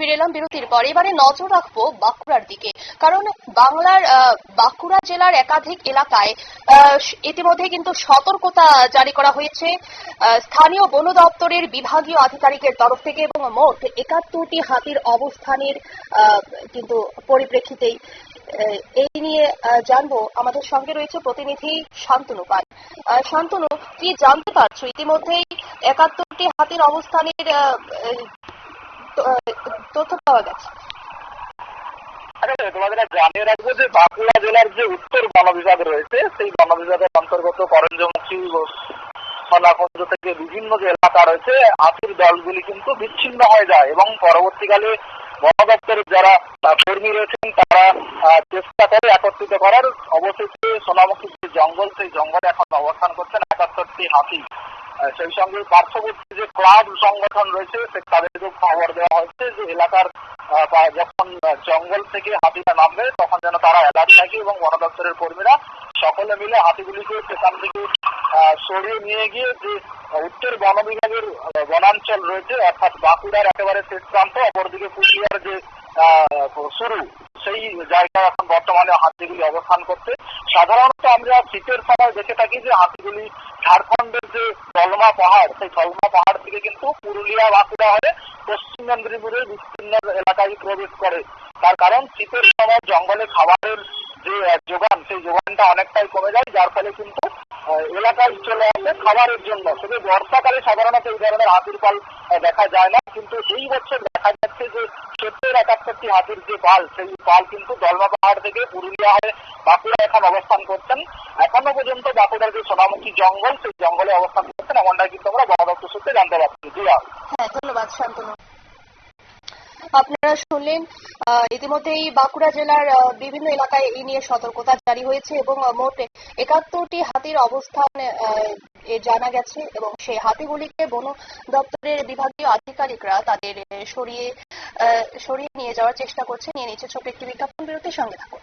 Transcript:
ফিরে এলাম বিরতির পর। এবারে নজর রাখব বাঁকুড়ার দিকে, কারণ বাংলার বাঁকুড়া জেলার একাধিক এলাকায় ইতিমধ্যে কিন্তু সতর্কতা জারি করা হয়েছে। স্থানীয় বন দপ্তরের বিভাগীয় আধিকারিকের তরফ থেকে এবং মোট একাত্তরটি হাতির অবস্থানের কিন্তু পরিপ্রেক্ষিতেই এই নিয়ে জানব। আমাদের সঙ্গে রয়েছে প্রতিনিধি শান্তনু পাল। শান্তনু, কি জানতে পারছ? ইতিমধ্যেই একাত্তরটি হাতির অবস্থানের তথ্য পাওয়া গেছে। তোমাদের জানিয়ে রাখব যে বাঁকুড়া জেলার যে উত্তর বন বিভাগ রয়েছে, সেই বন বিভাগের অন্তর্গত করঞ্জমুখী সোনাকুঞ্জ থেকে বিভিন্ন যে এলাকা রয়েছে হাতির দলগুলি কিন্তু বিচ্ছিন্ন হয়ে যায় এবং পরবর্তীকালে বন দপ্তরের যারা কর্মী রয়েছেন, তারা চেষ্টা করে একত্রিত করার। অবশেষে সোনামুখী যে জঙ্গল, সেই জঙ্গলে এখন অবস্থান করছেন একাত্তরটি হাতি সেই সঙ্গে পার্শ্ববর্তী যে ক্লাব সংগঠন রয়েছে, সে তাদেরকেও খবর দেওয়া হয়েছে যে এলাকার যখন জঙ্গল থেকে হাতিটা নামবে, তখন যেন তারা অ্যালার্ট থাকে এবং বন দপ্তরের কর্মীরা সকলে মিলে হাতিগুলিকে সেখান থেকে সরিয়ে নিয়ে গিয়ে যে উত্তর বন বিভাগের বনাঞ্চল রয়েছে, অর্থাৎ বাঁকুড়ার একেবারে শেষ প্রান্ত, অপরদিকে পুরুলিয়ার যে শুরু সেই জায়গায় এখন বর্তমানে হাতিগুলি অবস্থান করছে। সাধারণত আমরা শীতের সময় দেখে থাকি যে হাতিগুলি ঝাড়খণ্ডের যে দলমা পাহাড়, সেই দলমা পাহাড় থেকে কিন্তু পুরুলিয়া বাঁকুড়া হয়ে পশ্চিম মেদিনীপুরের বিস্তীর্ণ এলাকায় প্রবেশ করে। তার কারণ শীতের সময় জঙ্গলে খাবারের যে যোগান, সেই যোগানটা অনেকটাই কমে যায়, যার ফলে কিন্তু এলাকায় চলে আসে খাবারের জন্য। শুধু বর্ষাকালে সাধারণত এই ধরনের হাতির পাল দেখা যায় না। কিন্তু এই বছর দেখা যাচ্ছে যে সত্তর একাত্তরটি হাতির যে পাল, সেই পাল কিন্তু দলমা পাহাড় থেকে পুরুলিয়া হয়ে বাঁকুড়া এখন অবস্থান করছেন। এখনও পর্যন্ত বাঁকুড়ার যে সোনামুখী জঙ্গল, সেই জঙ্গলে অবস্থান করছেন। এমনটাই কিন্তু আমরা দপ্তর সূত্রে জানতে পারছি। হ্যাঁ ধন্যবাদ, শান্তনু। আপনারা শুনলেন ইতিমধ্যেই বাঁকুড়া জেলার বিভিন্ন এলাকায় এই নিয়ে সতর্কতা জারি হয়েছে এবং মোট একাত্তরটি হাতির অবস্থান জানা গেছে এবং সেই হাতিগুলিকে বন দপ্তরের বিভাগীয় আধিকারিকরা তাদের সরিয়ে সরিয়ে নিয়ে যাওয়ার চেষ্টা করছে নিয়ে নিচ্ছে ছোট একটি বিজ্ঞাপন বিরতির সঙ্গে থাকুন।